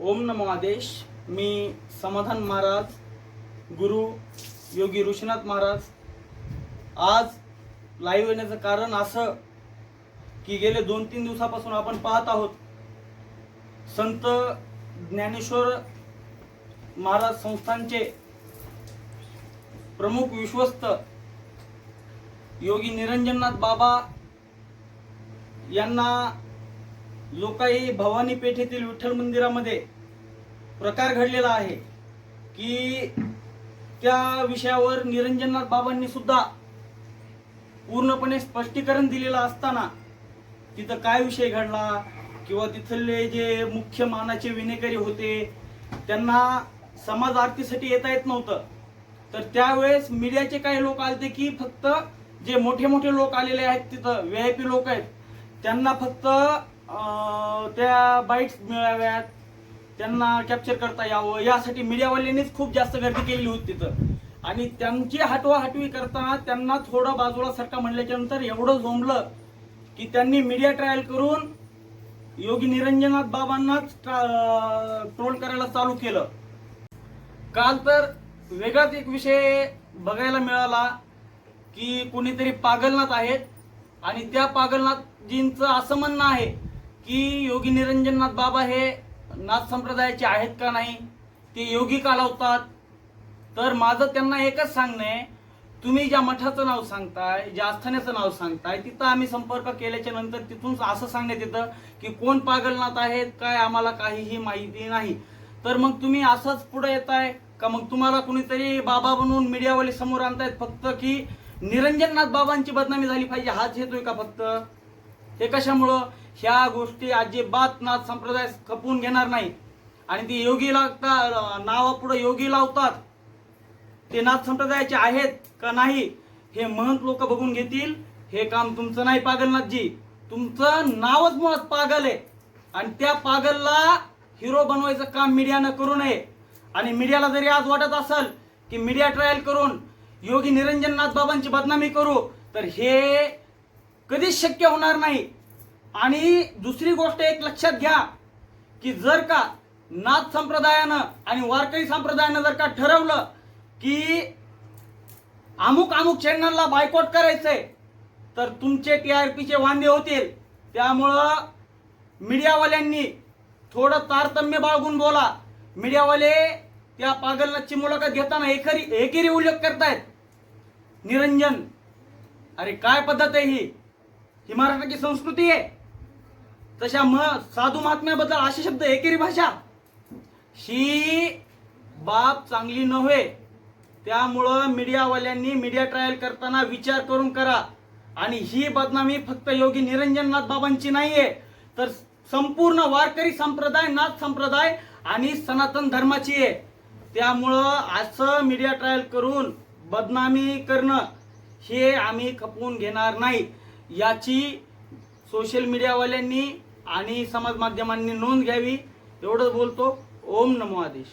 ओम नमो आदेश. मी समाधान महाराज गुरु योगी ऋषीनाथ महाराज. आज लाईव्ह येण्याचं कारण असं की गेले दोन तीन दिवसापासून आपण पाहत आहोत संत ज्ञानेश्वर महाराज संस्थांचे प्रमुख विश्वस्त योगी निरंजननाथ बाबा यांना लोकाई भवानी पेठेतील विठ्ठल मंदिरामध्ये प्रकार घडलेला आहे की त्या विषयावर निरंजननाथ बाबांनी सुद्धा पूर्णपणे स्पष्टीकरण दिलेलं असताना तिथं काय विषय घडला? किंवा तिथले जे मुख्य मानाचे विनेकरी होते त्यांना समाज आरतीसाठी येता येत नव्हतं. तर त्यावेळेस मीडियाचे काही लोक आले की फक्त जे मोठे मोठे लोक आलेले आहेत तिथं व्ही आय पी लोक आहेत त्यांना फक्त त्या बाईट्स मिळाव्यात. त्यांना कॅप्चर करता यावं. यासाठी मीडियावाल्यांनीच खूप जास्त गर्दी केलेली होती तिथं. आणि त्यांची हटवा हटवी करताना त्यांना थोडं बाजूला सरका म्हणल्याच्या नंतर एवढं झोंबलं की त्यांनी मीडिया ट्रायल करून योगी निरंजनाथ बाबांनाच ट्रोल करायला चालू केलं. काल तर वेगळाच एक विषय बघायला मिळाला की कोणीतरी पागलनाथ आहेत. आणि त्या पागलनाथजींचं असं म्हणणं आहे की योगी निरंजननाथ बाबा हे नाथ संप्रदायाचे आहेत का नाही ते योगी का लावतात? तर माझं त्यांना एकच सांगणं आहे तुम्ही ज्या मठाचं नाव सांगताय ज्या आस्थानाचं नाव सांगताय तिथं आम्ही संपर्क केल्याच्यानंतर तिथून असं सांगण्यात येतं की कोण पागलनाथ आहेत काय आम्हाला काहीही माहिती नाही. तर मग तुम्ही असंच पुढे येताय का मग तुम्हाला कुणीतरी बाबा बनवून मीडियावाले समोर आणतायत फक्त की निरंजननाथ बाबांची बदनामी झाली पाहिजे हाच येतोय का फक्त? हे कशामुळं? ह्या गोष्टी अजिबात नाथ संप्रदाय खपवून घेणार नाही. आणि ती योगी लागता नावापुढे योगी लावतात. ते नाथ संप्रदायाचे आहेत का नाही हे महंत लोक बघून घेतील. हे काम तुमचं नाही पागलनाथजी. तुमचं नावच मुळात पागल आहे. आणि त्या पागलला हिरो बनवायचं काम मीडियानं करू नये. आणि मीडियाला जरी आज वाटत असेल की मीडिया ट्रायल करून योगी निरंजननाथ बाबांची बदनामी करू तर हे कधीच शक्य होणार नाही. आणि दुसरी गोष्ट एक लक्षात घ्या की जर का नाथ संप्रदायानं आणि वारकरी संप्रदायानं जर का ठरवलं की अमुक अमुक चॅनलला बायकॉट करायचंय तर तुमचे टी आर पीचे वांदे होतील. त्यामुळं मीडियावाल्यांनी थोडं तारतम्य बाळगून बोला. मीडियावाले त्या पागलनाथची मुलाखत घेताना एकरी एकेरी उल्लेख करतायत. निरंजन. अरे काय पद्धत आहे ही? ही महाराष्ट्राची संस्कृती आहे. तशा म साधू महात्म्याबद्दल असे शब्द एकेरी भाषा. ही बाब चांगली नव्हे. त्यामुळं मीडियावाल्यांनी मीडिया ट्रायल करताना विचार करून करा. आणि ही बदनामी फक्त योगी निरंजननाथ बाबांची नाहीये. तर संपूर्ण वारकरी संप्रदाय नाथ संप्रदाय आणि सनातन धर्माची आहे. त्यामुळं असं मीडिया ट्रायल करून बदनामी करणं हे आम्ही खपवून घेणार नाही. याची सोशल मीडियावाल्यांनी आणि समाज माध्यमांनी नोंद घ्यावी एवढंच बोलतो. ओम नमो आदेश.